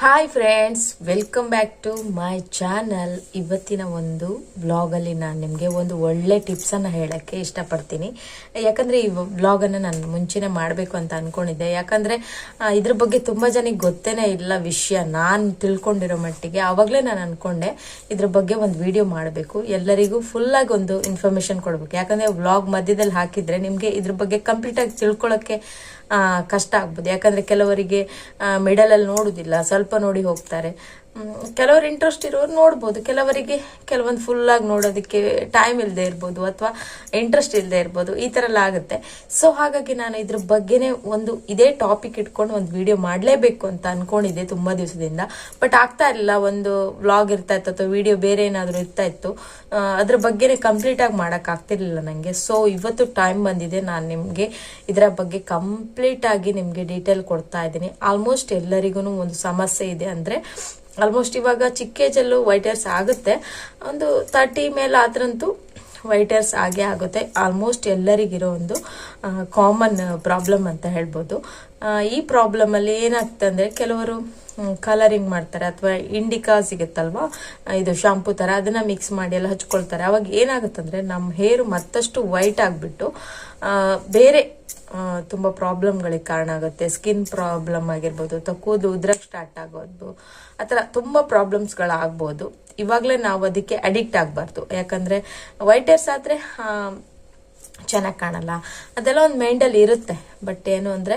Hi friends welcome back to my channel ಇವತ್ತಿನ ಒಂದು ವ್ಲಾಗಲ್ಲಿ ನಾನು ನಿಮಗೆ ಒಂದು ಒಳ್ಳೆ ಟಿಪ್ಸನ್ನು ಹೇಳೋಕ್ಕೆ ಇಷ್ಟಪಡ್ತೀನಿ. ಯಾಕಂದರೆ ಈ ವ್ಲಾಗನ್ನು ನಾನು ಮುಂಚೆನೇ ಮಾಡಬೇಕು ಅಂತ ಅಂದ್ಕೊಂಡಿದ್ದೆ ಯಾಕಂದರೆ ಇದ್ರ ಬಗ್ಗೆ ತುಂಬ ಜನಕ್ಕೆ ಗೊತ್ತೇ ಇಲ್ಲ ವಿಷಯ. ನಾನು ತಿಳ್ಕೊಂಡಿರೋ ಮಟ್ಟಿಗೆ ಆವಾಗಲೇ ನಾನು ಅಂದ್ಕೊಂಡೆ ಇದ್ರ ಬಗ್ಗೆ ಒಂದು ವಿಡಿಯೋ ಮಾಡಬೇಕು. ಎಲ್ಲರಿಗೂ ಫುಲ್ಲಾಗಿ ಒಂದು ಇನ್ಫಾರ್ಮೇಷನ್ ಕೊಡಬೇಕು. ಯಾಕಂದರೆ ವ್ಲಾಗ್ ಮಧ್ಯದಲ್ಲಿ ಹಾಕಿದರೆ ನಿಮಗೆ ಇದ್ರ ಬಗ್ಗೆ ಕಂಪ್ಲೀಟಾಗಿ ತಿಳ್ಕೊಳ್ಳೋಕ್ಕೆ ಕಷ್ಟ ಆಗ್ಬೋದು. ಯಾಕಂದ್ರೆ ಕೆಲವರಿಗೆ ಮಿಡಲಲ್ಲಿ ನೋಡುದಿಲ್ಲ. ಸ್ವಲ್ಪ ನೋಡಿ ಹೋಗ್ತಾರೆ. ಕೆಲವರು ಇಂಟ್ರೆಸ್ಟ್ ಇರೋರು ನೋಡ್ಬೋದು. ಕೆಲವರಿಗೆ ಕೆಲವೊಂದು ಫುಲ್ಲಾಗಿ ನೋಡೋದಕ್ಕೆ ಟೈಮ್ ಇಲ್ಲದೆ ಇರ್ಬೋದು ಅಥವಾ ಇಂಟ್ರೆಸ್ಟ್ ಇಲ್ಲದೆ ಇರ್ಬೋದು. ಈ ಥರ ಎಲ್ಲ ಆಗುತ್ತೆ. ಸೊ ಹಾಗಾಗಿ ನಾನು ಇದ್ರ ಬಗ್ಗೆನೇ ಒಂದು ಇದೇ ಟಾಪಿಕ್ ಇಟ್ಕೊಂಡು ಒಂದು ವಿಡಿಯೋ ಮಾಡಲೇಬೇಕು ಅಂತ ಅಂದ್ಕೊಂಡಿದ್ದೆ ತುಂಬ ದಿವಸದಿಂದ. ಬಟ್ ಆಗ್ತಾ ಇರಲಿಲ್ಲ. ಒಂದು ವ್ಲಾಗ್ ಇರ್ತಾ ಇತ್ತು ಅಥವಾ ವಿಡಿಯೋ ಬೇರೆ ಏನಾದರೂ ಇರ್ತಾ ಇತ್ತು. ಅದ್ರ ಬಗ್ಗೆನೇ ಕಂಪ್ಲೀಟ್ ಆಗಿ ಮಾಡಕ್ ಆಗ್ತಿರ್ಲಿಲ್ಲ ನನಗೆ ಸೊ ಇವತ್ತು ಟೈಮ್ ಬಂದಿದೆ. ನಾನು ನಿಮಗೆ ಇದರ ಬಗ್ಗೆ ಕಂಪ್ಲೀಟಾಗಿ ನಿಮಗೆ ಡೀಟೇಲ್ ಕೊಡ್ತಾ ಇದ್ದೀನಿ. ಆಲ್ಮೋಸ್ಟ್ ಎಲ್ಲರಿಗೂ ಒಂದು ಸಮಸ್ಯೆ ಇದೆ ಅಂದ್ರೆ ಆಲ್ಮೋಸ್ಟ್ ಇವಾಗ ಚಿಕ್ಕ ಏಜಲ್ಲೂ ವೈಟ್ ಹೇರ್ಸ್ ಆಗುತ್ತೆ. ಒಂದು ತರ್ಟಿ ಮೇಲೆ ಆದ್ರಂತೂ ವೈಟ್ ಹೇರ್ಸ್ ಆಗೇ ಆಗುತ್ತೆ. ಆಲ್ಮೋಸ್ಟ್ ಎಲ್ಲರಿಗಿರೋ ಒಂದು ಕಾಮನ್ ಪ್ರಾಬ್ಲಮ್ ಅಂತ ಹೇಳ್ಬೋದು. ಈ ಪ್ರಾಬ್ಲಮಲ್ಲಿ ಏನಾಗ್ತದೆ ಅಂದರೆ ಕೆಲವರು ಕಲರಿಂಗ್ ಮಾಡ್ತಾರೆ ಅಥವಾ ಇಂಡಿಕಾ ಸಿಗುತ್ತಲ್ವಾ? ಇದು ಶಾಂಪೂ ಥರ ಅದನ್ನ ಮಿಕ್ಸ್ ಮಾಡಿ ಎಲ್ಲ ಹಚ್ಕೊಳ್ತಾರೆ. ಅವಾಗ ಏನಾಗುತ್ತಂದ್ರೆ ನಮ್ಮ ಹೇರು ಮತ್ತಷ್ಟು ವೈಟ್ ಆಗಿಬಿಟ್ಟು ಬೇರೆ ತುಂಬಾ ಪ್ರಾಬ್ಲಮ್ಗಳಿಗೆ ಕಾರಣ ಆಗುತ್ತೆ. ಸ್ಕಿನ್ ಪ್ರಾಬ್ಲಮ್ ಆಗಿರ್ಬೋದು, ಅಥವಾ ಕೂದಲು ಉದ್ರಕ್ ಸ್ಟಾರ್ಟ್ ಆಗೋದು, ಆ ಥರ ತುಂಬ ಪ್ರಾಬ್ಲಮ್ಸ್ಗಳಾಗ್ಬೋದು ಇವಾಗಲೇ ನಾವು ಅದಕ್ಕೆ ಅಡಿಕ್ಟ್ ಆಗಬಾರ್ದು. ಯಾಕಂದ್ರೆ ವೈಟ್ ಆದ್ರೆ ಆದರೆ ಚೆನ್ನಾಗಿ ಕಾಣಲ್ಲ. ಅದೆಲ್ಲ ಒಂದು ಮೈಂಡಲ್ಲಿ ಇರುತ್ತೆ. ಬಟ್ ಏನು ಅಂದರೆ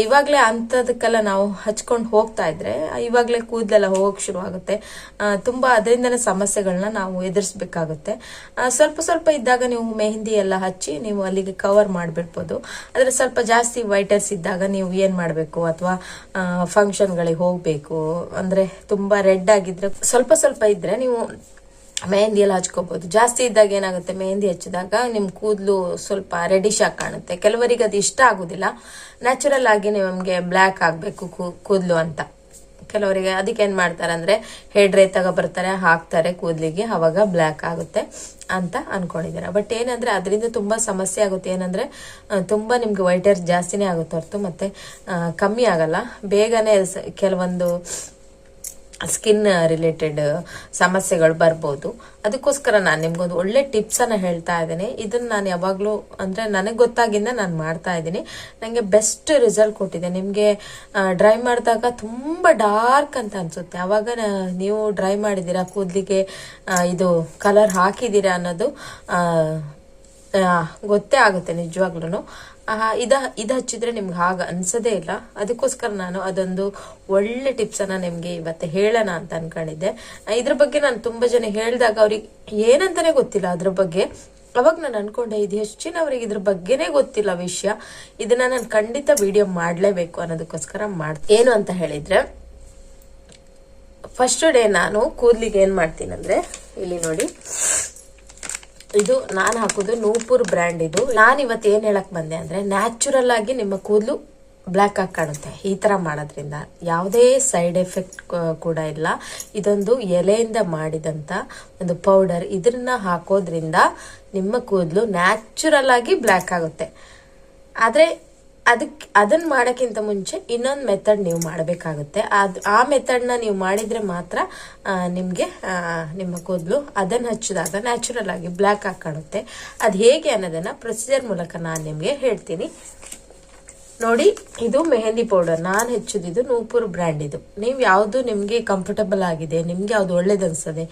ಇವಾಗಲೇ ಅಂಥದಕ್ಕೆಲ್ಲ ನಾವು ಹಚ್ಕೊಂಡು ಹೋಗ್ತಾ ಇದ್ರೆ ಇವಾಗಲೇ ಕೂದಲೆಲ್ಲ ಹೋಗೋಕೆ ಶುರು ಆಗುತ್ತೆ ಆ, ತುಂಬ ಅದರಿಂದನೇ ಸಮಸ್ಯೆಗಳನ್ನ ನಾವು ಎದುರಿಸ್ಬೇಕಾಗುತ್ತೆ. ಸ್ವಲ್ಪ ಸ್ವಲ್ಪ ಇದ್ದಾಗ ನೀವು ಮೆಹಂದಿ ಎಲ್ಲ ಹಚ್ಚಿ ನೀವು ಅಲ್ಲಿಗೆ ಕವರ್ ಮಾಡಿಬಿಡ್ಬೋದು. ಆದರೆ ಸ್ವಲ್ಪ ಜಾಸ್ತಿ ವೈಟರ್ಸ್ ಇದ್ದಾಗ ನೀವು ಏನು ಮಾಡಬೇಕು? ಅಥವಾ ಫಂಕ್ಷನ್ಗಳಿಗೆ ಹೋಗಬೇಕು. ಅಂದರೆ ತುಂಬ ರೆಡ್ ಆಗಿದ್ರೆ ಸ್ವಲ್ಪ ಸ್ವಲ್ಪ ಇದ್ದರೆ ನೀವು ಮೆಹಂದಿ ಎಲ್ಲ ಹಚ್ಕೋಬಹುದು ಜಾಸ್ತಿ ಇದ್ದಾಗ ಏನಾಗುತ್ತೆ, ಮೆಹಂದಿ ಹಚ್ಚಿದಾಗ ನಿಮ್ ಕೂದಲು ಸ್ವಲ್ಪ ರೆಡಿಶ್ ಆಗಿ ಕಾಣುತ್ತೆ. ಕೆಲವರಿಗೆ ಅದು ಇಷ್ಟ ಆಗುದಿಲ್ಲ. ನ್ಯಾಚುರಲ್ ಆಗಿ ನಿಮಗೆ ಬ್ಲ್ಯಾಕ್ ಆಗಬೇಕು ಕೂದಲು ಅಂತ. ಕೆಲವರಿಗೆ ಅದಕ್ಕೆ ಏನ್ ಮಾಡ್ತಾರೆ ಅಂದ್ರೆ ಹೆಡ್ ರೈ ತಗೋ ಬರ್ತಾರೆ ಹಾಕ್ತಾರೆ ಕೂದಲಿಗೆ, ಅವಾಗ ಬ್ಲ್ಯಾಕ್ ಆಗುತ್ತೆ ಅಂತ ಅನ್ಕೊಂಡಿದ್ದಾರೆ ಬಟ್ ಏನಂದ್ರೆ, ಅದರಿಂದ ತುಂಬಾ ಸಮಸ್ಯೆ ಆಗುತ್ತೆ. ಏನಂದ್ರೆ ತುಂಬಾ ನಿಮ್ಗೆ ವೈಟ್ ಹೇರ್ ಜಾಸ್ತಿನೇ ಆಗುತ್ತೆ ಹೊರತು, ಮತ್ತೆ ಕಮ್ಮಿ ಆಗಲ್ಲ. ಬೇಗನೆ ಕೆಲವೊಂದು ಸ್ಕಿನ್ ರಿಲೇಟೆಡ್ ಸಮಸ್ಯೆಗಳು ಬರ್ಬೋದು. ಅದಕ್ಕೋಸ್ಕರ ನಾನು ನಿಮ್ಗೊಂದು ಒಳ್ಳೆ ಟಿಪ್ಸ್ ಅನ್ನ ಹೇಳ್ತಾ ಇದ್ದೀನಿ. ಇದನ್ನ ನಾನು ಯಾವಾಗಲೂ ಅಂದ್ರೆ ನನಗೆ ಗೊತ್ತಾಗಿಂದ ನಾನು ಮಾಡ್ತಾ ಇದ್ದೀನಿ. ನನಗೆ ಬೆಸ್ಟ್ ರಿಸಲ್ಟ್ ಕೊಟ್ಟಿದೆ. ನಿಮಗೆ ಡ್ರೈ ಮಾಡಿದಾಗ ತುಂಬಾ ಡಾರ್ಕ್ ಅಂತ ಅನ್ಸುತ್ತೆ. ಅವಾಗ ನೀವು ಡ್ರೈ ಮಾಡಿದ್ದೀರಾ, ಕೂದಲಿಗೆ ಇದು ಕಲರ್ ಹಾಕಿದ್ದೀರಾ ಅನ್ನೋದು ಗೊತ್ತೇ ಆಗುತ್ತೆ ನಿಜವಾಗ್ಲೂ ಇದ, ಇದು ಹಚ್ಚಿದ್ರೆ ನಿಮ್ಗೆ ಹಾಗೆ ಅನ್ಸದೇ ಇಲ್ಲ. ಅದಕ್ಕೋಸ್ಕರ ನಾನು ಅದೊಂದು ಒಳ್ಳೆ ಟಿಪ್ಸ್ ನಿಮಗೆ ಇವತ್ತು ಹೇಳೋಣ ಅಂತ ಅನ್ಕೊಂಡಿದ್ದೆ. ಇದ್ರ ಬಗ್ಗೆ ನಾನು ತುಂಬಾ ಜನ ಹೇಳಿದಾಗ ಅವ್ರಿಗೆ ಏನಂತಾನೆ ಗೊತ್ತಿಲ್ಲ ಅದ್ರ ಬಗ್ಗೆ. ಅವಾಗ ನಾನು ಅನ್ಕೊಂಡೆ, ಇದು ಹೆಚ್ಚಿನವರಿಗೆ ಇದ್ರ ಬಗ್ಗೆನೇ ಗೊತ್ತಿಲ್ಲ ವಿಷಯ. ಇದನ್ನ ನಾನು ಖಂಡಿತ ವಿಡಿಯೋ ಮಾಡಲೇಬೇಕು ಅನ್ನೋದಕ್ಕೋಸ್ಕರ ಮಾಡ್ ಏನು ಅಂತ ಹೇಳಿದ್ರೆ ಫಸ್ಟ್ ಡೇ ನಾನು ಕೂದಲಿಗೆ ಏನು ಮಾಡ್ತೀನಿ ಅಂದ್ರೆ ಇಲ್ಲಿ ನೋಡಿ. ಇದು ನಾನು ಹಾಕೋದು ನೂಪುರ್ ಬ್ರ್ಯಾಂಡ್ ಇದು. ನಾನು ಇವತ್ತು ಏನು ಹೇಳಕ್ ಬಂದೆ ಅಂದ್ರೆ ನ್ಯಾಚುರಲ್ ಆಗಿ ನಿಮ್ಮ ಕೂದಲು ಬ್ಲ್ಯಾಕ್ ಆಗಿ ಕಾಣುತ್ತೆ. ಈ ತರ ಮಾಡೋದ್ರಿಂದ ಯಾವುದೇ ಸೈಡ್ ಎಫೆಕ್ಟ್ ಕೂಡ ಇಲ್ಲ. ಇದೊಂದು ಎಲೆಯಿಂದ ಮಾಡಿದಂತ ಒಂದು ಪೌಡರ್ ಇದನ್ನ ಹಾಕೋದ್ರಿಂದ ನಿಮ್ಮ ಕೂದಲು ನ್ಯಾಚುರಲ್ ಆಗಿ ಬ್ಲ್ಯಾಕ್ ಆಗುತ್ತೆ. ಆದ್ರೆ ಅದಕ್ಕೆ ಅದನ್ನ ಮಾಡೋಕ್ಕಿಂತ ಮುಂಚೆ ಇನ್ನೊಂದು ಮೆಥಡ್ ನೀವು ಮಾಡಬೇಕಾಗುತ್ತೆ. ಅದು ಆ ಮೆಥಡ್ನ ನೀವು ಮಾಡಿದ್ರೆ ಮಾತ್ರ ನಿಮಗೆ ನಿಮ್ಮ ಕೂದಲು ಅದನ್ನ ಹಚ್ಚಿದಾಗ ನ್ಯಾಚುರಲ್ ಆಗಿ ಬ್ಲ್ಯಾಕ್ ಆಗಿ ಕಾಣುತ್ತೆ. ಅದು ಹೇಗೆ ಅನ್ನೋದನ್ನ ಪ್ರೊಸೀಜರ್ ಮೂಲಕ ನಾನು ನಿಮಗೆ ಹೇಳ್ತೀನಿ. ನೋಡಿ, ಇದು ಮೆಹಂದಿ ಪೌಡರ್ ನಾನು ಹೆಚ್ಚುದಿದ್ದು ನೂಪುರ್ ಬ್ರ್ಯಾಂಡ್ ಇದು. ನೀವು ಯಾವುದು ನಿಮಗೆ ಕಂಫರ್ಟಬಲ್ ಆಗಿದೆ, ನಿಮಗೆ ಯಾವುದು ಒಳ್ಳೇದು ಅನ್ಸದೆ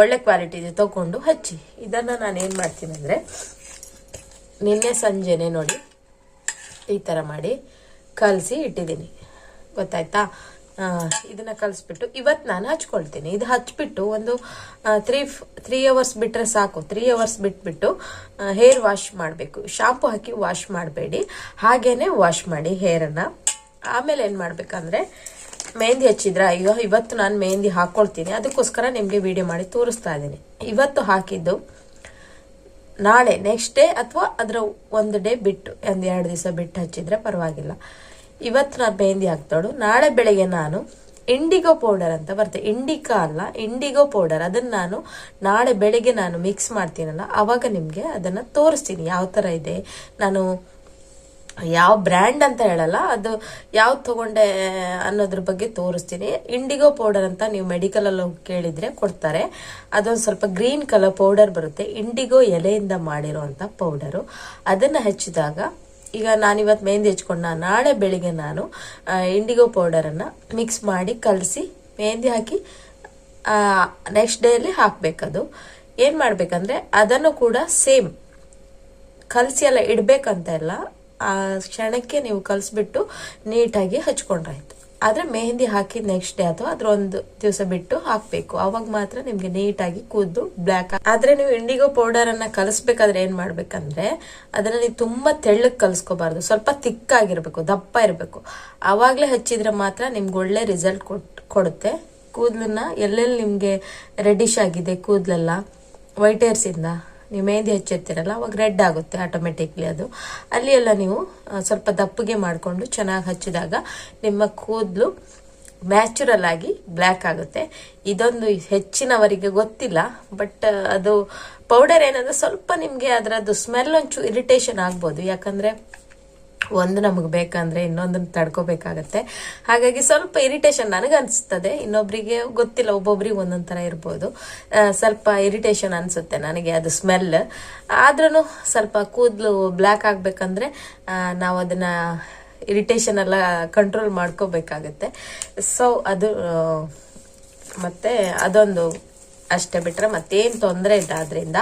ಒಳ್ಳೆ ಕ್ವಾಲಿಟಿ ಇದೆ ತಗೊಂಡು ಹಚ್ಚಿ. ಇದನ್ನ ನಾನು ಏನು ಮಾಡ್ತೀನಿ ಅಂದ್ರೆ, ನಿನ್ನೆ ಸಂಜೆನೆ ನೋಡಿ ಈ ಥರ ಮಾಡಿ ಕಲಸಿ ಇಟ್ಟಿದ್ದೀನಿ. ಗೊತ್ತಾಯ್ತಾ? ಇದನ್ನು ಕಲಿಸ್ಬಿಟ್ಟು ಇವತ್ತು ನಾನು ಹಚ್ಕೊಳ್ತೀನಿ. ಇದು ಹಚ್ಬಿಟ್ಟು ಒಂದು ತ್ರೀ ತ್ರೀ ಅವರ್ಸ್ ಬಿಟ್ಟರೆ ಸಾಕು. ತ್ರೀ ಅವರ್ಸ್ ಬಿಟ್ಬಿಟ್ಟು ಹೇರ್ ವಾಶ್ ಮಾಡಬೇಕು. ಶಾಂಪು ಹಾಕಿ ವಾಶ್ ಮಾಡಬೇಡಿ. ಹಾಗೇನೆ ವಾಶ್ ಮಾಡಿ ಹೇರನ್ನು ಆಮೇಲೆ ಏನು ಮಾಡಬೇಕಂದ್ರೆ ಮೆಹಂದಿ ಹಚ್ಚಿದ್ರ? ಈಗ ಇವತ್ತು ನಾನು ಮೆಹಂದಿ ಹಾಕೊಳ್ತೀನಿ. ಅದಕ್ಕೋಸ್ಕರ ನಿಮಗೆ ವಿಡಿಯೋ ಮಾಡಿ ತೋರಿಸ್ತಾ ಇದ್ದೀನಿ. ಇವತ್ತು ಹಾಕಿದ್ದು ನಾಳೆ ನೆಕ್ಸ್ಟ್ ಡೇ ಅಥವಾ ಅದರ ಒಂದು ಡೇ ಬಿಟ್ಟು, ಒಂದು ಎರಡು ದಿವಸ ಬಿಟ್ಟು ಹಚ್ಚಿದ್ರೆ ಪರವಾಗಿಲ್ಲ. ಇವತ್ತು ನಾನು ಮೆಹಂದಿ ಹಾಕ್ತಾಳು ನಾಳೆ ಬೆಳಗ್ಗೆ ನಾನು ಇಂಡಿಗೋ ಪೌಡರ್ ಅಂತ ಬರುತ್ತೆ ಇಂಡಿಕಾ ಅಲ್ಲ ಇಂಡಿಗೋ ಪೌಡರ್ ಅದನ್ನ ನಾನು ನಾಳೆ ಬೆಳಗ್ಗೆ ನಾನು ಮಿಕ್ಸ್ ಮಾಡ್ತೀನಲ್ಲ, ಅವಾಗ ನಿಮಗೆ ಅದನ್ನ ತೋರಿಸ್ತೀನಿ. ಯಾವ ಥರ ಇದೆ? ನಾನು ಯಾವ ಬ್ರ್ಯಾಂಡ್ ಅಂತ ಹೇಳಲ್ಲ, ಅದು ಯಾವ್ದು ತಗೊಂಡೆ ಅನ್ನೋದ್ರ ಬಗ್ಗೆ ತೋರಿಸ್ತೀನಿ. ಇಂಡಿಗೋ ಪೌಡರ್ ಅಂತ ನೀವು ಮೆಡಿಕಲ್ ಅಲ್ಲಿ ಹೋಗಿ ಕೇಳಿದ್ರೆ ಕೊಡ್ತಾರೆ. ಅದೊಂದು ಸ್ವಲ್ಪ ಗ್ರೀನ್ ಕಲರ್ ಪೌಡರ್ ಬರುತ್ತೆ. ಇಂಡಿಗೋ ಎಲೆಯಿಂದ ಮಾಡಿರುವಂತ ಪೌಡರು ಅದನ್ನ ಹಚ್ಚಿದಾಗ, ಈಗ ನಾನು ಇವತ್ತು ಮೆಹಂದಿ ಹಚ್ಕೊಂಡ ನಾಳೆ ಬೆಳಿಗ್ಗೆ ನಾನು ಇಂಡಿಗೋ ಪೌಡರ್ ಪೌಡರನ್ನು ಮಿಕ್ಸ್ ಮಾಡಿ ಕಲಸಿ ಮೆಹಂದಿ ಹಾಕಿ ನೆಕ್ಸ್ಟ್ ಡೇಲಿ ಹಾಕಬೇಕದು. ಏನು ಮಾಡಬೇಕಂದ್ರೆ, ಅದನ್ನು ಕೂಡ ಸೇಮ್ ಕಲಸಿ ಎಲ್ಲ ಇಡಬೇಕಂತ ಇಲ್ಲ. ಆ ಕ್ಷಣಕ್ಕೆ ನೀವು ಕಲಿಸ್ಬಿಟ್ಟು ನೀಟಾಗಿ ಹಚ್ಕೊಂಡ್ರಾಯ್ತು. ಆದರೆ ಮೆಹಂದಿ ಹಾಕಿದ ನೆಕ್ಸ್ಟ್ ಡೇ ಅಥವಾ ಅದ್ರ ಒಂದು ದಿವಸ ಬಿಟ್ಟು ಹಾಕಬೇಕು. ಅವಾಗ ಮಾತ್ರ ನಿಮಗೆ ನೀಟಾಗಿ ಕೂದ್ದು ಬ್ಲ್ಯಾಕ್ ಆದರೆ ನೀವು ಇಂಡಿಗೋ ಪೌಡರ್ ಅನ್ನ ಕಲಿಸ್ಬೇಕಾದ್ರೆ ಏನ್ ಮಾಡ್ಬೇಕಂದ್ರೆ, ಅದನ್ನ ನೀವು ತುಂಬಾ ತೆಳ್ಳಗೆ ಕಲಿಸ್ಕೋಬಾರ್ದು. ಸ್ವಲ್ಪ ತಿಕ್ಕಾಗಿರಬೇಕು ದಪ್ಪ ಇರಬೇಕು. ಆವಾಗಲೇ ಹಚ್ಚಿದ್ರೆ ಮಾತ್ರ ನಿಮ್ಗೆ ಒಳ್ಳೆ ರಿಸಲ್ಟ್ ಕೊಡುತ್ತೆ. ಕೂದಲನ್ನ ಎಲ್ಲೆಲ್ಲಿ ನಿಮಗೆ ರೆಡಿಶ್ ಆಗಿದೆ ಕೂದಲೆಲ್ಲ ವೈಟ್ ಹೇರ್ಸ್ ಇಂದ? ನೀವು ಮೆಹಂದಿ ಹಚ್ಚಿರ್ತೀರಲ್ಲ, ಅವಾಗ ರೆಡ್ ಆಗುತ್ತೆ ಆಟೋಮೆಟಿಕ್ಲಿ ಅದು. ಅಲ್ಲಿ ಎಲ್ಲ ನೀವು ಸ್ವಲ್ಪ ದಪ್ಪಗೆ ಮಾಡಿಕೊಂಡು ಚೆನ್ನಾಗಿ ಹಚ್ಚಿದಾಗ ನಿಮ್ಮ ಕೂದಲು ನ್ಯಾಚುರಲ್ ಆಗಿ ಬ್ಲ್ಯಾಕ್ ಆಗುತ್ತೆ. ಇದೊಂದು ಹೆಚ್ಚಿನವರಿಗೆ ಗೊತ್ತಿಲ್ಲ ಬಟ್ ಅದು ಪೌಡರ್ ಏನಂದ್ರೆ ಸ್ವಲ್ಪ ನಿಮಗೆ ಅದರದ್ದು ಸ್ಮೆಲ್ ಒಂಚೂರು ಇರಿಟೇಷನ್ ಆಗ್ಬೋದು. ಯಾಕಂದ್ರೆ ಒಂದು ನಮಗೆ ಬೇಕಂದ್ರೆ ಇನ್ನೊಂದನ್ನು ತಡ್ಕೋಬೇಕಾಗತ್ತೆ. ಹಾಗಾಗಿ ಸ್ವಲ್ಪ ಇರಿಟೇಷನ್ ನನಗೆ ಅನಿಸ್ತದೆ. ಇನ್ನೊಬ್ರಿಗೆ ಗೊತ್ತಿಲ್ಲ, ಒಬ್ಬೊಬ್ರಿಗೆ ಒಂದೊಂದು ಥರ ಇರ್ಬೋದು. ಸ್ವಲ್ಪ ಇರಿಟೇಷನ್ ಅನಿಸುತ್ತೆ ನನಗೆ, ಅದು ಸ್ಮೆಲ್ ಆದ್ರೂ ಸ್ವಲ್ಪ ಕೂದಲು ಬ್ಲ್ಯಾಕ್ ಆಗಬೇಕಂದ್ರೆ ನಾವು ಅದನ್ನು ಇರಿಟೇಷನ್ ಎಲ್ಲ ಕಂಟ್ರೋಲ್ ಮಾಡ್ಕೋಬೇಕಾಗತ್ತೆ. ಸೊ ಅದು, ಮತ್ತೆ ಅದೊಂದು ಅಷ್ಟೇ ಬಿಟ್ರೆ ಮತ್ತೇನು ತೊಂದರೆ ಇಲ್ಲ ಅದರಿಂದ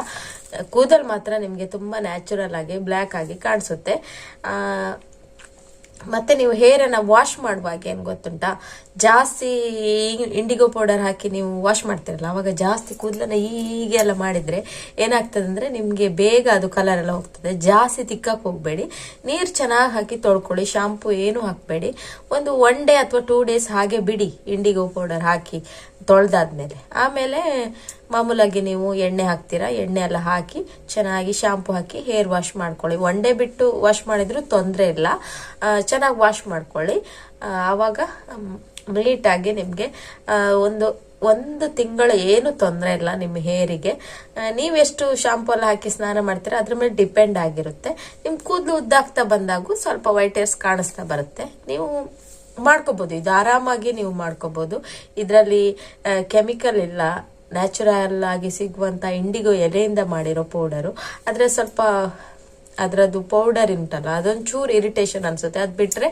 ಕೂದಲು ಮಾತ್ರ ನಿಮಗೆ ತುಂಬ ನ್ಯಾಚುರಲ್ ಆಗಿ ಬ್ಲ್ಯಾಕ್ ಆಗಿ ಕಾಣಿಸುತ್ತೆ. ಮತ್ತೆ ನೀವು ಹೇರನ್ನು ವಾಶ್ ಮಾಡುವಾಗ ಏನು ಗೊತ್ತುಂಟ? ಜಾಸ್ತಿ ಇಂಡಿಗೋ ಪೌಡರ್ ಹಾಕಿ ನೀವು ವಾಶ್ ಮಾಡ್ತಿರಲ್ಲ, ಅವಾಗ ಜಾಸ್ತಿ ಕೂದಲನ್ನ ಹೀಗೆಲ್ಲ ಮಾಡಿದ್ರೆ ಏನಾಗ್ತದೆ ಅಂದ್ರೆ ನಿಮಗೆ ಬೇಗ ಅದು ಕಲರ್ ಎಲ್ಲ ಹೋಗ್ತದೆ. ಜಾಸ್ತಿ ತಿಕ್ಕಕ್ಕೆ ಹೋಗಬೇಡಿ. ನೀರು ಚೆನ್ನಾಗಿ ಹಾಕಿ ತೊಳ್ಕೊಳ್ಳಿ ಶಾಂಪು ಏನು ಹಾಕಬೇಡಿ. ಒಂದು ಒನ್ ಡೇ ಅಥವಾ ಟೂ ಡೇಸ್ ಹಾಗೆ ಬಿಡಿ ಇಂಡಿಗೋ ಪೌಡರ್ ಹಾಕಿ. ತೊಳೆದಾದ್ಮೇಲೆ. ಆಮೇಲೆ ಮಾಮೂಲಾಗಿ ನೀವು ಎಣ್ಣೆ ಹಾಕ್ತೀರಾ, ಎಣ್ಣೆ ಎಲ್ಲ ಹಾಕಿ ಚೆನ್ನಾಗಿ ಶಾಂಪು ಹಾಕಿ ಹೇರ್ ವಾಶ್ ಮಾಡ್ಕೊಳ್ಳಿ. ಒನ್ ಡೇ ಬಿಟ್ಟು ವಾಶ್ ಮಾಡಿದ್ರು ತೊಂದರೆ ಇಲ್ಲ. ಚೆನ್ನಾಗಿ ವಾಶ್ ಮಾಡ್ಕೊಳ್ಳಿ. ಆವಾಗ ನೀಟಾಗಿ ನಿಮಗೆ ಒಂದು ಒಂದು ತಿಂಗಳು ಏನು ತೊಂದರೆ ಇಲ್ಲ ನಿಮ್ಮ ಹೇರಿಗೆ. ನೀವೆಷ್ಟು ಶಾಂಪು ಎಲ್ಲ ಹಾಕಿ ಸ್ನಾನ ಮಾಡ್ತೀರಾ, ಅದ್ರ ಮೇಲೆ ಡಿಪೆಂಡ್ ಆಗಿರುತ್ತೆ. ನಿಮ್ಮ ಕೂದಲು ಉದ್ದಾಗ್ತಾ ಬಂದಾಗೂ ಸ್ವಲ್ಪ ವೈಟ್ ಹೇರ್ಸ್ ಕಾಣಿಸ್ತಾ ಬರುತ್ತೆ. ನೀವು ಮಾಡ್ಕೋಬಹುದು ಇದು ಆರಾಮಾಗಿ ನೀವು ಮಾಡ್ಕೋಬಹುದು ಇದರಲ್ಲಿ ಕೆಮಿಕಲ್ ಇಲ್ಲ ನ್ಯಾಚುರಲ್ ಆಗಿ ಸಿಗುವಂತ ಇಂಡಿಗೋ ಎಲೆಯಿಂದ ಮಾಡಿರೋ ಪೌಡರು ಆದ್ರೆ ಸ್ವಲ್ಪ ಅದರದ್ದು ಪೌಡರ್ ಉಂಟಲ್ಲ, ಅದೊಂಚೂರು ಇರಿಟೇಷನ್ ಅನ್ಸುತ್ತೆ. ಅದು ಬಿಟ್ರೆ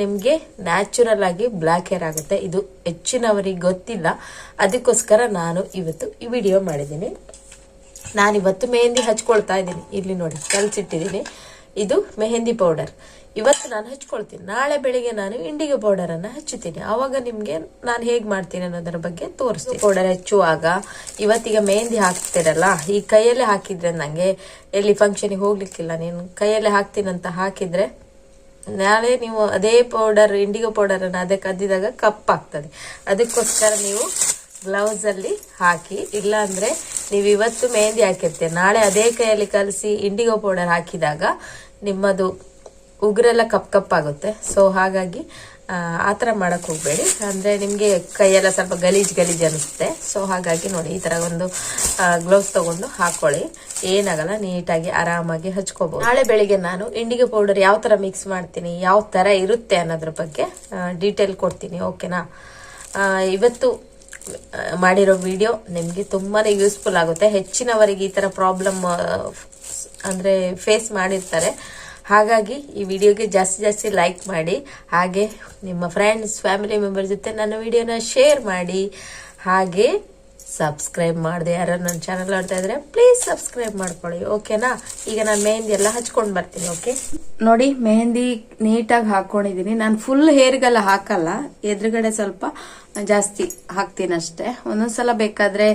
ನಿಮಗೆ ನ್ಯಾಚುರಲ್ ಆಗಿ ಬ್ಲ್ಯಾಕ್ ಹೇರ್ ಆಗುತ್ತೆ. ಇದು ಹೆಚ್ಚಿನವರಿಗೆ ಗೊತ್ತಿಲ್ಲ. ಅದಕ್ಕೋಸ್ಕರ ನಾನು ಇವತ್ತು ಈ ವಿಡಿಯೋ ಮಾಡಿದ್ದೀನಿ. ನಾನಿವತ್ತು ಮೆಹಂದಿ ಹಚ್ಕೊಳ್ತಾ ಇದ್ದೀನಿ. ಇಲ್ಲಿ ನೋಡಿ, ಕಲ್ಸಿಟ್ಟಿದ್ದೀನಿ. ಇದು ಮೆಹಂದಿ ಪೌಡರ್ ಇವತ್ತು ನಾನು ಹಚ್ಕೊಳ್ತೀನಿ. ನಾಳೆ ಬೆಳಿಗ್ಗೆ ನಾನು ಇಂಡಿಗೋ ಪೌಡರ್ ಅನ್ನ ಹಚ್ಚುತ್ತೀನಿ. ಆವಾಗ ನಿಮ್ಗೆ ನಾನು ಹೇಗ್ ಮಾಡ್ತೀನಿ ಅನ್ನೋದರ ಬಗ್ಗೆ ತೋರಿಸ್ತೀನಿ. ಪೌಡರ್ ಹಚ್ಚುವಾಗ ಇವತ್ತೀಗ ಮೆಹಂದಿ ಹಾಕ್ತಿರಲ್ಲ, ಈ ಕೈಯಲ್ಲಿ ಹಾಕಿದ್ರೆ ನಂಗೆ ಎಲ್ಲಿ ಫಂಕ್ಷನ್ ಹೋಗ್ಲಿಕ್ಕಿಲ್ಲ. ನೀನು ಕೈಯಲ್ಲೇ ಹಾಕ್ತೀನಂತ ಹಾಕಿದ್ರೆ ನಾಳೆ ನೀವು ಅದೇ ಪೌಡರ್ ಇಂಡಿಗೋ ಪೌಡರ್ ಅನ್ನ ಅದಕ್ಕೆ ಅದ್ದಿದಾಗ ಕಪ್ಪಾಗ್ತದೆ ಅದಕ್ಕೋಸ್ಕರ ನೀವು ಗ್ಲೌಸ್ ಅಲ್ಲಿ ಹಾಕಿ ಇಲ್ಲ ಅಂದ್ರೆ ನೀವು ಇವತ್ತು ಮೆಹಂದಿ ಹಾಕಿರ್ತೀರಿ. ನಾಳೆ ಅದೇ ಕೈಯಲ್ಲಿ ಕಲಸಿ ಇಂಡಿಗೋ ಪೌಡರ್ ಹಾಕಿದಾಗ ನಿಮ್ಮದು ಉಗುರೆಲ್ಲ ಕಪ್ ಕಪ್ಪಾಗುತ್ತೆ ಸೊ ಹಾಗಾಗಿ ಆ, ಥರ ಮಾಡೋಕೆ ಹೋಗಬೇಡಿ. ಅಂದರೆ ನಿಮಗೆ ಕೈಯೆಲ್ಲ ಸ್ವಲ್ಪ ಗಲೀಜ್ ಗಲೀಜ್ ಅನ್ನಿಸುತ್ತೆ ಸೊ ಹಾಗಾಗಿ ನೋಡಿ ಈ ಥರ ಒಂದು ಗ್ಲೌಸ್ ತೊಗೊಂಡು ಹಾಕ್ಕೊಳ್ಳಿ ಏನಾಗಲ್ಲ ನೀಟಾಗಿ ಆರಾಮಾಗಿ ಹಚ್ಕೋಬೋದು. ನಾಳೆ ಬೆಳಿಗ್ಗೆ ನಾನು ಇಂಡಿಗೆ ಪೌಡರ್ ಯಾವ ಥರ ಮಿಕ್ಸ್ ಮಾಡ್ತೀನಿ ಯಾವ ಥರ ಇರುತ್ತೆ ಅನ್ನೋದ್ರ ಬಗ್ಗೆ ಡೀಟೇಲ್ ಕೊಡ್ತೀನಿ ಓಕೆನಾ ಇವತ್ತು ಮಾಡಿರೋ ವಿಡಿಯೋ ನಿಮಗೆ ತುಂಬಾ ಯೂಸ್ಫುಲ್ ಆಗುತ್ತೆ. ಹೆಚ್ಚಿನವರಿಗೆ ಈ ಥರ ಪ್ರಾಬ್ಲಮ್ ಅಂದರೆ ಫೇಸ್ ಮಾಡಿರ್ತಾರೆ. ಹಾಗಾಗಿ ಈ ವಿಡಿಯೋಗೆ ಜಾಸ್ತಿ ಜಾಸ್ತಿ ಲೈಕ್ ಮಾಡಿ, ಹಾಗೆ ನಿಮ್ಮ ಫ್ರೆಂಡ್ಸ್ ಫ್ಯಾಮಿಲಿ ಮೆಂಬರ್ ಜೊತೆ ನನ್ನ ವಿಡಿಯೋನ ಶೇರ್ ಮಾಡಿ, ಹಾಗೆ ಸಬ್ಸ್ಕ್ರೈಬ್ ಮಾಡಿದೆ ಯಾರು ನನ್ನ ಚಾನಲ್ ನೋಡ್ತಾ ಇದ್ರೆ ಪ್ಲೀಸ್ ಸಬ್ಸ್ಕ್ರೈಬ್ ಮಾಡ್ಕೊಳ್ಳಿ ಓಕೆನಾ ಈಗ ನಾನು ಮೆಹಂದಿ ಎಲ್ಲ ಹಚ್ಕೊಂಡು ಬರ್ತೀನಿ ಓಕೆ ನೋಡಿ ಮೆಹಂದಿ ನೀಟಾಗಿ ಹಾಕೊಂಡಿದ್ದೀನಿ ನಾನು ಫುಲ್ ಹೇರ್ಗೆಲ್ಲ ಹಾಕಲ್ಲ, ಎದುರುಗಡೆ ಸ್ವಲ್ಪ ಜಾಸ್ತಿ ಹಾಕ್ತೀನಿ ಅಷ್ಟೇ. ಒಂದೊಂದ್ಸಲ ಬೇಕಾದ್ರೆ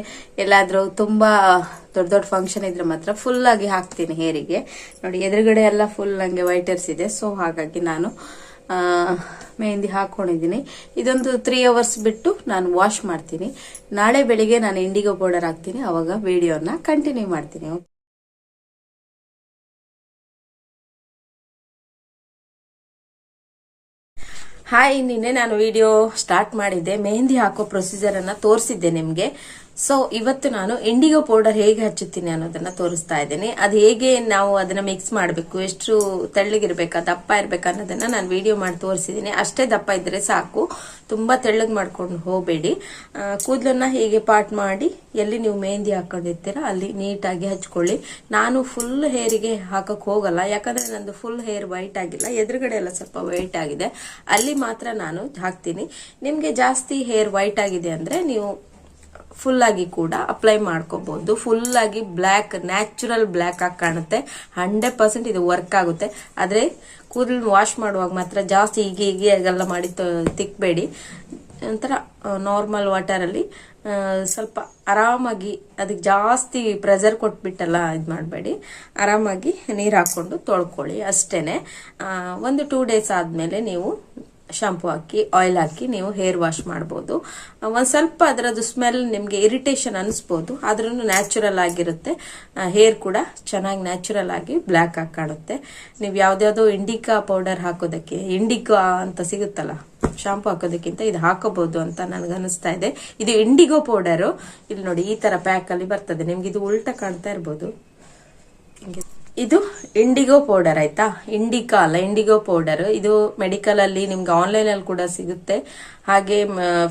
ಎಲ್ಲಾದ್ರೂ ತುಂಬಾ ದೊಡ್ಡ ದೊಡ್ಡ ಫಂಕ್ಷನ್ ಇದ್ರೆ ಮಾತ್ರ ಫುಲ್ ಆಗಿ ಹಾಕ್ತೀನಿ ಹೇರಿಗೆ ನೋಡಿ, ಎದುರುಗಡೆ ಎಲ್ಲ ಫುಲ್ ನಂಗೆ ವೈಟರ್ಸ್ ಇದೆ ಸೊ ಹಾಗಾಗಿ ನಾನು ಮೆಹಂದಿ ಹಾಕೊಂಡಿದ್ದೀನಿ. ಇದೊಂದು ತ್ರೀ ಅವರ್ಸ್ ಬಿಟ್ಟು ನಾನು ವಾಶ್ ಮಾಡ್ತೀನಿ. ನಾಳೆ ಬೆಳಿಗ್ಗೆ ನಾನು ಇಂಡಿಗೋ ಪೌಡರ್ ಹಾಕ್ತೀನಿ. ಅವಾಗ ವಿಡಿಯೋನ ಕಂಟಿನ್ಯೂ ಮಾಡ್ತೀನಿ. ಹಾಯ್ ನಿನ್ನೆ ನಾನು ವಿಡಿಯೋ ಸ್ಟಾರ್ಟ್ ಮಾಡಿದ್ದೆ. ಮೆಹಂದಿ ಹಾಕೋ ಪ್ರೊಸೀಜರ್ ಅನ್ನ ತೋರಿಸಿದ್ದೆ ನಿಮಗೆ. ಸೊ ಇವತ್ತು ನಾನು ಇಂಡಿಗೋ ಪೌಡರ್ ಹೇಗೆ ಹಚ್ಚುತ್ತೀನಿ ಅನ್ನೋದನ್ನ ತೋರಿಸ್ತಾ ಇದ್ದೀನಿ. ಅದು ಹೇಗೆ ನಾವು ಅದನ್ನ ಮಿಕ್ಸ್ ಮಾಡಬೇಕು, ಎಷ್ಟು ತೆಳ್ಳಗಿರ್ಬೇಕಾ ದಪ್ಪ ಇರ್ಬೇಕಾ ಅನ್ನೋದನ್ನ ನಾನು ವಿಡಿಯೋ ಮಾಡಿ ತೋರಿಸಿದ್ದೀನಿ. ಅಷ್ಟೇ ದಪ್ಪ ಇದ್ರೆ ಸಾಕು. ತುಂಬಾ ತೆಳ್ಳಗ್ ಮಾಡ್ಕೊಂಡು ಹೋಗಬೇಡಿ. ಕೂದಲನ್ನ ಹೀಗೆ ಪಾಟ್ ಮಾಡಿ ಎಲ್ಲಿ ನೀವು ಮೆಹಂದಿ ಹಾಕೊಂಡಿರ್ತೀರ, ಅಲ್ಲಿ ನೀಟಾಗಿ ಹಚ್ಕೊಳ್ಳಿ. ನಾನು ಫುಲ್ ಹೇರಿಗೆ ಹಾಕಕ್ ಹೋಗಲ್ಲ. ಯಾಕಂದ್ರೆ ನಂದು ಫುಲ್ ಹೇರ್ ವೈಟ್ ಆಗಿಲ್ಲ. ಎದುರುಗಡೆ ಎಲ್ಲ ಸ್ವಲ್ಪ ವೈಟ್ ಆಗಿದೆ. ಅಲ್ಲಿ ಮಾತ್ರ ನಾನು ಹಾಕ್ತೀನಿ. ನಿಮ್ಗೆ ಜಾಸ್ತಿ ಹೇರ್ ವೈಟ್ ಆಗಿದೆ ಅಂದ್ರೆ ನೀವು ಫುಲ್ ಆಗಿ ಕೂಡ ಅಪ್ಲೈ ಮಾಡ್ಕೋಬಹುದು ಆಗಿ ಬ್ಲ್ಯಾಕ್ ನ್ಯಾಚುರಲ್ ಬ್ಲ್ಯಾಕ್ ಆಗಿ ಕಾಣುತ್ತೆ. ಹಂಡ್ರೆಡ್ ಪರ್ಸೆಂಟ್ ಇದು ವರ್ಕ್ ಆಗುತ್ತೆ. ಆದ್ರೆ ಕೂದಲು ವಾಶ್ ಮಾಡುವಾಗ ಮಾತ್ರ ಜಾಸ್ತಿ ಹೀಗೆ ಹೀಗೆ ಹಾಗೆಲ್ಲ ಮಾಡಿ ತಿಕ್ಕಬೇಡಿ ಒಂಥರ ನಾರ್ಮಲ್ ವಾಟರಲ್ಲಿ ಸ್ವಲ್ಪ ಆರಾಮಾಗಿ ಅದಕ್ಕೆ ಜಾಸ್ತಿ ಪ್ರೆಷರ್ ಕೊಟ್ಬಿಟ್ಟೆಲ್ಲ ಇದು ಮಾಡಬೇಡಿ. ಆರಾಮಾಗಿ ನೀರು ಹಾಕೊಂಡು ತೊಳ್ಕೊಳ್ಳಿ ಅಷ್ಟೇನೆ. ಒಂದು ಟೂ ಡೇಸ್ ಆದಮೇಲೆ ನೀವು ಶಾಂಪು ಹಾಕಿ ಆಯಿಲ್ ಹಾಕಿ ನೀವು ಹೇರ್ ವಾಶ್ ಮಾಡ್ಬೋದು. ಒಂದು ಸ್ವಲ್ಪ ಅದರದ್ದು ಸ್ಮೆಲ್ ನಿಮಗೆ ಇರಿಟೇಷನ್ ಅನಿಸ್ಬೋದು. ಆದ್ರೂ ನ್ಯಾಚುರಲ್ ಆಗಿರುತ್ತೆ. ಹೇರ್ ಕೂಡ ಚೆನ್ನಾಗಿ ನ್ಯಾಚುರಲ್ ಆಗಿ ಬ್ಲ್ಯಾಕ್ ಆಗಿ ಕಾಣುತ್ತೆ. ನೀವು ಯಾವುದ್ಯಾವುದೋ ಇಂಡಿಕಾ ಪೌಡರ್ ಹಾಕೋದಕ್ಕೆ ಇಂಡಿಕಾ ಅಂತ ಸಿಗುತ್ತಲ್ಲ ಶಾಂಪು ಹಾಕೋದಕ್ಕಿಂತ ಇದು ಹಾಕೋಬಹುದು ಅಂತ ನನಗೆ ಅನಿಸ್ತಾ ಇದೆ. ಇದು ಇಂಡಿಗೋ ಪೌಡರು ಇಲ್ಲಿ ನೋಡಿ ಈ ತರ ಪ್ಯಾಕ್ ಅಲ್ಲಿ ಬರ್ತದೆ. ನಿಮ್ಗೆ ಇದು ಉಲ್ಟಾ ಕಾಣ್ತಾ ಇರ್ಬೋದು. ಹಿಂಗೆ. ಇದು ಇಂಡಿಗೋ ಪೌಡರ್ ಆಯ್ತಾ? ಇಂಡಿಕಾ ಅಲ್ಲ ಇಂಡಿಗೋ ಪೌಡರ್ ಇದು ಮೆಡಿಕಲ್ ಅಲ್ಲಿ ನಿಮ್ಗೆ ಆನ್ಲೈನ್ ಅಲ್ಲಿ ಕೂಡ ಸಿಗುತ್ತೆ. ಹಾಗೆ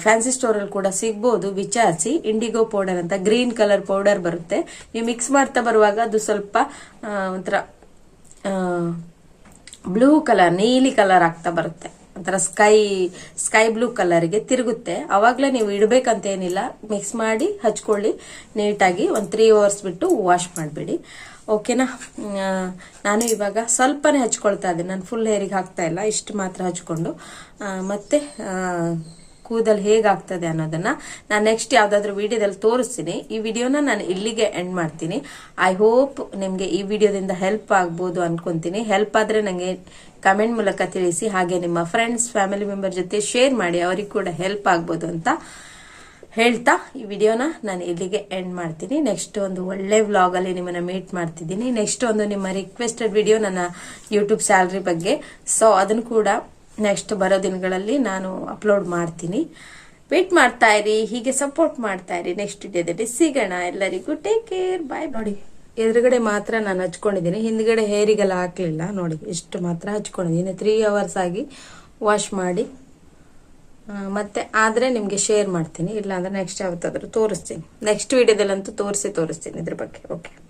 ಫ್ಯಾನ್ಸಿ ಸ್ಟೋರ್ ಅಲ್ಲಿ ಕೂಡ ಸಿಗ್ಬೋದು. ವಿಚಾರಿಸಿ ಇಂಡಿಗೋ ಪೌಡರ್ ಅಂತ ಗ್ರೀನ್ ಕಲರ್ ಪೌಡರ್ ಬರುತ್ತೆ. ನೀವು ಮಿಕ್ಸ್ ಮಾಡ್ತಾ ಬರುವಾಗ ಅದು ಸ್ವಲ್ಪ ಒಂಥರ ಬ್ಲೂ ಕಲರ್ ನೀಲಿ ಕಲರ್ ಆಗ್ತಾ ಬರುತ್ತೆ. ಒಂಥರ ಸ್ಕೈ ಸ್ಕೈ ಬ್ಲೂ ಕಲರ್ಗೆ ತಿರುಗುತ್ತೆ. ಅವಾಗಲೇ ನೀವು ಇಡಬೇಕಂತ ಏನಿಲ್ಲ ಮಿಕ್ಸ್ ಮಾಡಿ, ಹಚ್ಕೊಳ್ಳಿ. ನೀಟಾಗಿ ಒಂದು ತ್ರೀ ಅವರ್ಸ್ ಬಿಟ್ಟು ವಾಶ್ ಮಾಡಿಬಿಡಿ. ಓಕೆನಾ? ನಾನು ಇವಾಗ ಸ್ವಲ್ಪನೇ ಹಚ್ಕೊಳ್ತಾ ಇದ್ದೀನಿ. ನಾನು ಫುಲ್ ಹೇರಿಗೆ ಹಾಕ್ತಾ ಇಲ್ಲ. ಇಷ್ಟು ಮಾತ್ರ ಹಚ್ಕೊಂಡು. ಮತ್ತು ಕೂದಲ್ ಹೇಗಾಗ್ತದೆ ಅನ್ನೋದನ್ನ ನಾನು ನೆಕ್ಸ್ಟ್ ಯಾವುದಾದ್ರೂ ವಿಡಿಯೋದಲ್ಲಿ ತೋರಿಸ್ತೀನಿ. ಈ ವಿಡಿಯೋನ ನಾನು ಇಲ್ಲಿಗೆ ಎಂಡ್ ಮಾಡ್ತೀನಿ. ಐ ಹೋಪ್ ನಿಮಗೆ ಈ ವಿಡಿಯೋದಿಂದ ಹೆಲ್ಪ್ ಆಗ್ಬೋದು ಅನ್ಕೊಂತೀನಿ. ಹೆಲ್ಪ್ ಆದ್ರೆ ನನಗೆ ಕಮೆಂಟ್ ಮೂಲಕ ತಿಳಿಸಿ. ಹಾಗೆ ನಿಮ್ಮ ಫ್ರೆಂಡ್ಸ್ ಫ್ಯಾಮಿಲಿ ಮೆಂಬರ್ ಜೊತೆ ಶೇರ್ ಮಾಡಿ, ಅವ್ರಿಗೆ ಕೂಡ ಹೆಲ್ಪ್ ಆಗ್ಬೋದು ಅಂತ ಹೇಳ್ತಾ ಈ ವಿಡಿಯೋನ ನಾನು ಇಲ್ಲಿಗೆ ಎಂಡ್ ಮಾಡ್ತೀನಿ. ನೆಕ್ಸ್ಟ್ ಒಂದು ಒಳ್ಳೆ ವ್ಲಾಗಲ್ಲಿ ನಿಮ್ಮನ್ನ ಮೀಟ್ ಮಾಡ್ತಿದ್ದೀನಿ. ನೆಕ್ಸ್ಟ್ ಒಂದು ನಿಮ್ಮ ರಿಕ್ವೆಸ್ಟೆಡ್ ವಿಡಿಯೋ ನನ್ನ ಯೂಟ್ಯೂಬ್ ಸ್ಯಾಲ್ರಿ ಬಗ್ಗೆ. ಸೊ ಅದನ್ನು ಕೂಡ ನೆಕ್ಸ್ಟ್ ಬರೋ ದಿನಗಳಲ್ಲಿ ನಾನು ಅಪ್ಲೋಡ್ ಮಾಡ್ತೀನಿ. ವೇಟ್ ಮಾಡ್ತಾ ಇರಿ, ಹೀಗೆ ಸಪೋರ್ಟ್ ಮಾಡ್ತಾ ಇರಿ. ನೆಕ್ಸ್ಟ್ ವಿಡಿಯೋದಲ್ಲಿ ಸಿಗೋಣ ಎಲ್ಲರಿಗೂ. ಟೇಕ್ ಕೇರ್ ಬಾಯ್ ನೋಡಿ, ಎದುರುಗಡೆ ಮಾತ್ರ ನಾನು ಹಚ್ಕೊಂಡಿದ್ದೀನಿ. ಹಿಂದ್ಗಡೆ ಹೇರಿಗೆಲ್ಲ ಹಾಕ್ಲಿಲ್ಲ. ನೋಡಿ ಇಷ್ಟು ಮಾತ್ರ ಹಚ್ಕೊಂಡಿದ್ದೀನಿ. ತ್ರೀ ಅವರ್ಸ್ ಆಗಿ ವಾಶ್ ಮಾಡಿ. ಮತ್ತೆ ಆದ್ರೆ ನಿಮಗೆ ಶೇರ್ ಮಾಡ್ತೀನಿ. ಇಲ್ಲ ಅಂದ್ರೆ ನೆಕ್ಸ್ಟ್ ಯಾವತ್ತಾದರೂ ತೋರಿಸ್ತೀನಿ. ನೆಕ್ಸ್ಟ್ ವಿಡಿಯೋದಲ್ಲಂತೂ ತೋರಿಸಿ, ತೋರಿಸ್ತೀನಿ ಇದ್ರ ಬಗ್ಗೆ. ಓಕೆ